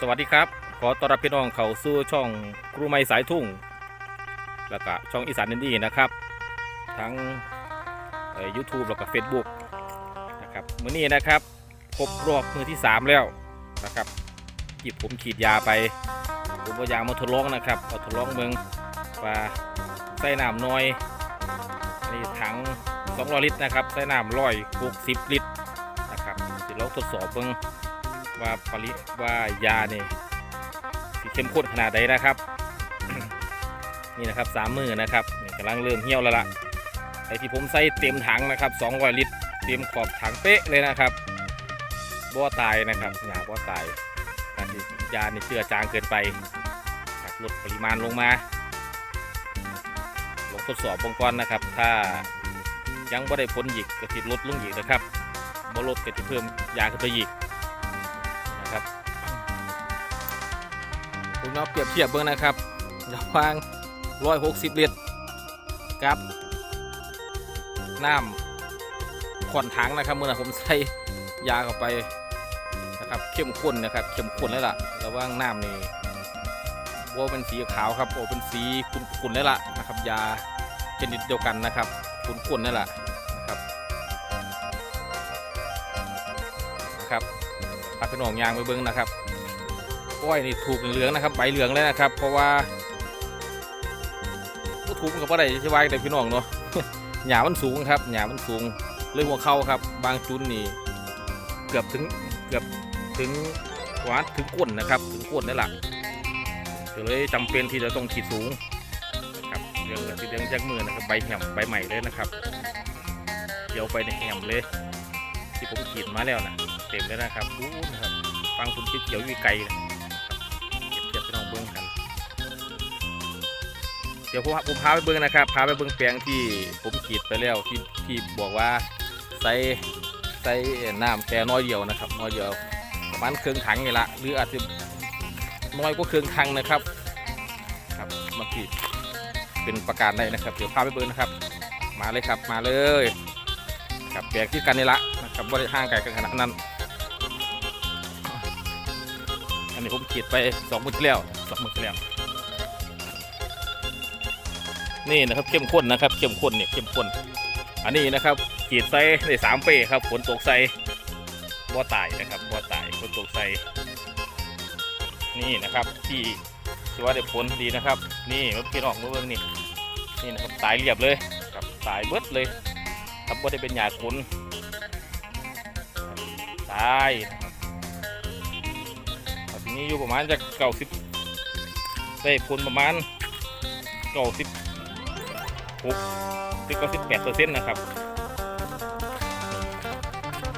สวัสดีครับ ขอต้อนรับพี่น้องเข้าสู่ช่องครูไม้สายทุ่ง แล้วก็ช่องอีสานดนดี้นะครับ ทั้งยูทูบแล้วก็เฟซบุ๊กนะครับมื้อนี้นะครับครบรอบมือที่ 3 แล้วนะครับที่ผมฉีดยาไปผมเอายามาทดลองนะครับเอาทดลองเมืองว่าใส่น้ำน้อยนี่ถัง200ลิตรนะครับใส่น้ำร้อยหกสิบลิตร ยวเราทดสอบเบิ่งว่าปริว่ายาเนี่ยสีเข้มข้นขนาดใดนะครับ นี่นะครับสามมือนะครับกำลังเริ่มเหี่ยวแล้วล่ะไอที่ผมใส่เต็มถังนะครับ200ลิตรเต็มขอบถังเป๊ะเลยนะครับบ่ตายนะครับหยาบ่ตายอาจจะยาเนี่ยเจือจางเกินไปลดปริมาณลงมาลองทดสอบวงกรนะครับ ถ้ายังบ่ได้ผลอีกก็ติดลดลงอีกนะครับ บ่ลดก็จะเพิ่มยาขึ้นไปอีกนะครับผมเอาเปรียบเทียบเบิ่งนะครับระหว่าง160ลิตรกับน้ำขอนถังนะครับเมื่อผมใส่ยาเข้าไปนะครับเข้มข้นนะครับเข้มข้นเลยล่ะระว่างน้ำนี่ว่าเป็นสีขาวครับโอ้เป็นสีขุ่นๆเลยล่ะนะครับ ยาชนิดเดียวกันนะครับขุ่นๆนี่แหละ ครับพาพี่น้องยางไปเบิ้งนะครับอ้อยนี่ถูกเหลืองนะครับใบเหลืองเลยนะครับ เพราะว่าก็ถูกกับอะไรใช่ไหมแต่พี่น้องเนาะหญ้ามันสูงครับหญ้ามันสูงเลยหัวเข่าครับ บางจุดนี่เกือบถึงเกือบถึงหวานถึงก้นนะครับ ถึงก้นนี่แหละก็เลยจำเป็นที่จะต้องขีดสูงนะครับเรื่องที่เรื่องจากมือนะครับใบแหมใบใหม่เลยนะครับ เดี๋ยวไปในแหมเลย ที่ผมขีดมาแล้วนะ เต็มเลยนะครับดูนะครับฟังคุณคิดเขียวอยู่ไกลเลยนะครับเก็บเทียบไปนองเบิ้งกัน เดี๋ยวผมผมพาไปเบิ้งนะครับพาไปเบิ้งแปลงที่ผมขีดไปแล้วที่ที่บอกว่าใส่ใส่น้ำแค่น้อยเดียวนะครับน้อยเดียวประมาณเครื่องถังนี่ละหรืออาจจะน้อยกว่าเครื่องถังนะครับครับมันที่เป็นประการได้นะครับ เดี๋ยวพาไปเบิ้งนะครับ มาเลยครับมาเลยครับแปลงที่กันนี่ละนะครับบริห่างไกลกันขนาดนั้น นนี้ผมขีดไปสองมือที่แล้วสองมือที่แล้วนี่นะครับเข้มข้นนะครับเข้มข้นเนี่ยเข้มข้น อันนี้นะครับขีดใส่ในสามเปครับฝนตกใส่บ่อตายนะครับบ่อตายฝนตกใส่นี่นะครับที่ที่ว่าได้ผลดีนะครับ นี่มันพี่น้องมาเบิ่งนี่นี่นะครับตายเรียบเลยครับตายเบิดเลย ครับว่าได้เป็นหยาขุนตาย นี้อยู่ประมาณจะเก้าสิบได้ผลประมาณเก้าสิบหกถึงเก้าสิบแปดเปอร์เซ็นต์นะครับ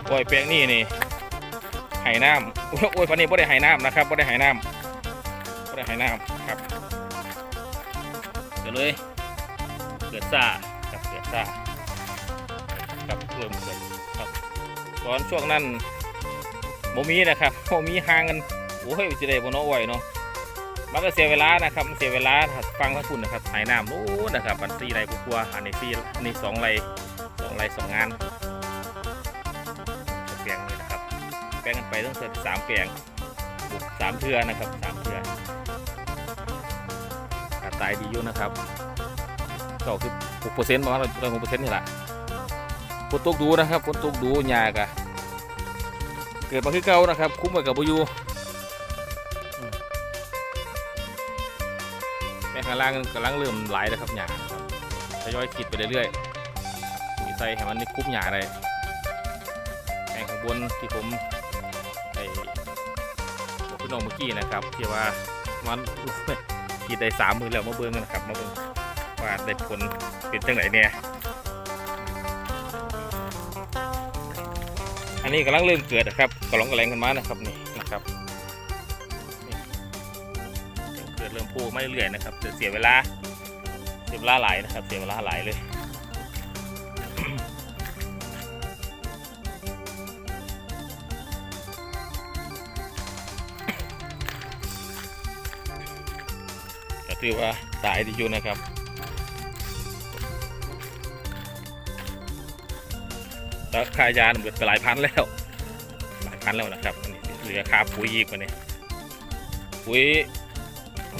โอ้ยแปลงนี่นี่ไหน้ำโอ้ยพันนี้ไม่ได้ไหน้ำนะครับไม่ได้ไหน้ำไม่ได้ไหน้ำครับเกิดเลยเกิดซ่าครับเกิดซ่าครับเริ่มเกิดครับตอนช่วงนั้นโมมีนะครับโมมีห่างกัน โอ้ยจะได้บนน้อยเนาะมันก็เสียเวลานะครับมันเสียเวลาฟังพระคุณนะครับหายน้ำโอ้นะครับอันสี่ไรกลัวๆอันนี้สี่นนี้สองไรสองไรสองงานแปลงนี่นะครับแปลงกันไปตั้งแต่สามแปลงบุกสามเทือนะครับสามเทือการตายดีอยู่นะครับก้าสิบหกเปอร์เซ็นต์ประมาณร้อยหกเปอร์เซ็นต์นี่แหละฝนตกดูนะครับฝนตกดูหยากะเกิดมาคือเก่านะครับ คุ้มไปกับบุยู ข้างล่างกำลังเริ่มไหลแล้วครับหยาครับทยอยขีดไปเรื่อยๆปุ๋ยใส่ให้มันนี่คุ้มหยาเลยแม่ข้างบนที่ผมไอ้บอกพี่น้องเมื่อกี้นะครับที่ว่ามันขีดได้สามมือแล้วมาเบิ้งกันนะครับมาเบิ้งว่าได้ผลเป็นจังไหนเนี่ยอันนี้กำลังเริ่มเกิดนะครับกระลองกระแรงกันมานะครับนี่ เริ่มเกิดเริ่มพูไม่เรื่อยๆนะครับจะเสียเวลาเสียเวลาหลายนะครับ เสียเวลาหลายเลยก็ถือว่าตายดีอยู่นะครับราคายาเบิดไปหลายพันแล้วหลายพันแล้วนะครับอันนี้เหลือคาปุ๋ยอีกวันนี้ ปุ๋ย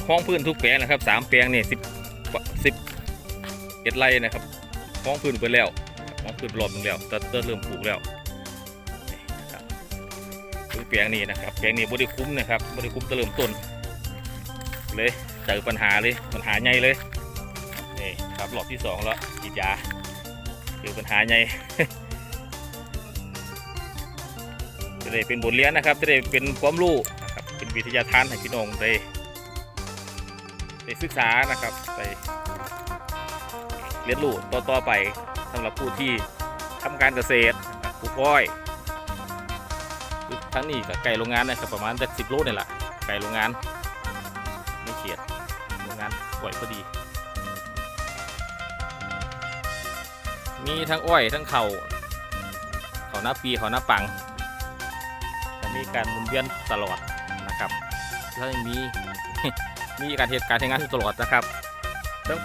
ห้องพื้นทุกแปลงนะครับสามแปลงนี่สิบสิบเอ็ดไร่นะครับห้องพื้นไปแล้วห้องพื้นรอบหนึงแล้วแต่เริ่มปลูกแล้วนี่ครับปุ๋ยแปลงนี้นะครับแปลงนี้บริคุ้มนะครับบริคุ้มแต่เริ่มต้นเลยเจอปัญหาเลยปัญหาใหญ่เลยนี่ครับรอบที่สองแล้วฉีดยาเจอปัญหาใหญ่จะได้เป็นบทเรียนนะครับจะได้เป็นความรู้นะครับเป็นวิทยาทานให้พี่น้องได้ ได้ศึกษานะครับไปเรียนรู้ต่อๆไปสำหรับผู้ที่ทำการเกษตรครับปลูกอ้อยทั้งนี้กับไก่โรงงานนะครับประมาณจะสิบโลนี่แหละไก่โรงงานไม่เขียดโรงงานปล่อยพอดี มีทั้งอ้อยทั้งเขา่าเขาหน้าปีเขาหน้าปังจะมีการหมุนเวียนตลอดนะครับแล้วยังมี มีการเหตุการณ์ทำงานตลอดนะครับทั้ง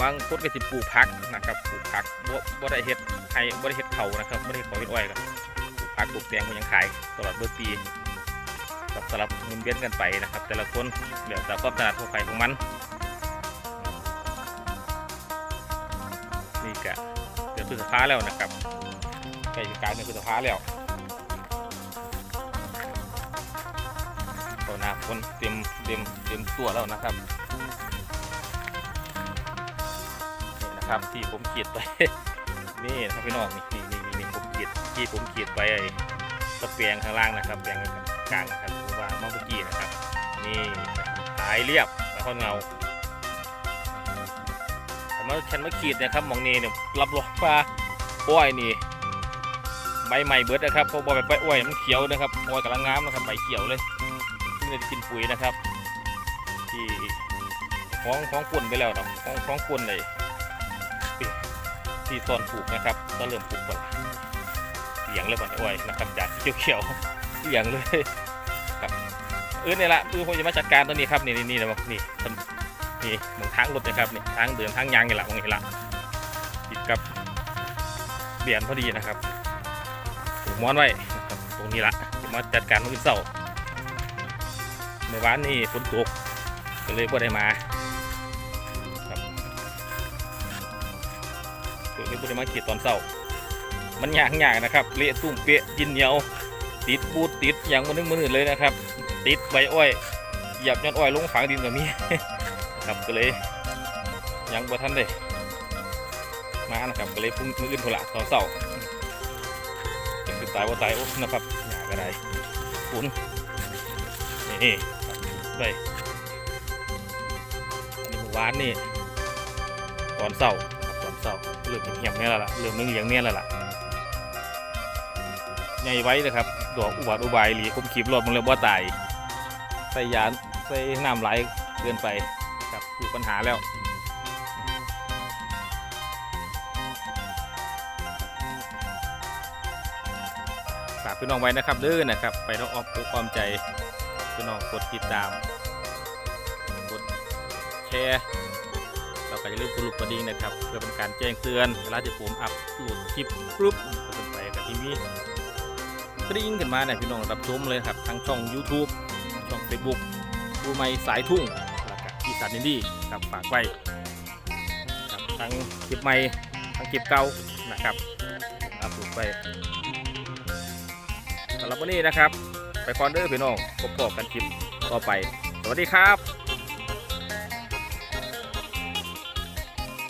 บางคนก็สิปลูกพักนะครับปลูกพักบ่บ่ได้เฮ็ดไห้บ่ได้เฮ็ดเขานะครับบ่ได้เฮ็ดเขาเฮ็ดอ้อยกันปลูกพักปลูกแตงมันยังขายตลอดเบิดปีกับสลับหมุนเวียนกันไปนะครับ แต่ละคนเดี๋ยวแต่ความถนัดของใครของมันนี่กะเดือนพฤษภาแล้วนะครับใกล้จะกลารเดือนพฤษภาแล้ว หน้าฝนเต็มเต็มเต็มตัวแล้วนะครับนี่นะครับที่ผมขีดไปนี่นะครับพี่น้องนี่นี่นี่นี่นี่ผมขีดที่ผมขีดไปไอ้ตะเปียงข้างล่างนะครับเปียงกลางนะครับว่าเมื่อกี้นะครับ นี่สายเรียบแล้วก็เงาแต่มาฉันมาขีดนะครับหมองนี้เนี่ยรับรองว่าอ้อยนี่ใบใหม่เบิดนะครับเพราะว่าใบอ้อยมันเขียวนะครับอ้อยกำลังงามนะครับใบเขียวเลย ที่ได้กินปุ๋ยนะครับ ที่ฟ้องฟ้องปุ่นไปแล้วนะฟ้องฟ้องปุ่นเลยที่ตอนปลูกนะครับก็เริ่มปลูกก่อนเหลียงเลยก่อนอ้อยนะครับจากเขียวๆเหลียงเลยครับเออเนี่ยละคือผมจะมาจัดการตัวนี้ครับนี่นี่นี่นะบอกนี่นี่มองทางรถนะครับนี่ทางเดินทางยางนี่แหละมองนี่ละติดกับเบียนพอดีนะครับปลูกม้อนไว้ตรงนี้ละจะมาจัดการมื้อเสาร์ เมื่อวานนี่ฝนตกก็เลยบ่ได้มาครับก็เลยบ่ได้มาเกียตอนเช้ามันยากยากนะครับเละตุ้มเปะกินเหนียว ติดบูดติดอย่างมันนึงมันอื่นเลยนะครับ ติดใบอ้อยหยียบยอดอ้อยลงฝังดินก็มีครับก็เลยยังบ่ทันได้มานะครับก็เลยพุ่งมืออื่นพุ่นละตอนเช้าจะตายว่าตายโอ้นะครับอยากอะไรฝุ่นนี่ เลยอันนี้เมื่อวานนี่ตอนเศร้าครับตอนเศร้าเริ่มเหี่ยมๆเนี่ยแล้วล่ะเริ่มนึ่งอย่างเนี้ยแล้วล่ะใหญ่ไว้นะครับดอกอุบาทอุบายหลีคมขีบรอดมันเลยว่าตายใส่ยานใส่น้ำไหลเกินไปครับคือปัญหาแล้วฝากพี่น้องไว้นะครับเด้อนะครับ ไปต้องออมอกออมใจ พี่น้องกดติดตาม กดแชร์เราก็อย่าลืมกดลูกกระดิ่งนะครับ เพื่อเป็นการแจ้งเตือนเวลาที่ผมอัพโหลดคลิปปุ๊บก็เป็นไปกับทีวีกริ่งขึ้นมาเนี่ยพี่น้องรับชมเลยครับทั้งช่อง YouTube ช่อง Facebook ดูไม่สายทุ่งแล้วก็ที่สันนินดี้ครับฝากไว้ครับทั้งคลิปใหม่ทั้งคลิปเก่านะครับอัพโหลดไปสำหรับวันนี้นะครับ ไปก่อนเด้อพี่น้องพบกันคลิปต่อไป สวัสดีครับ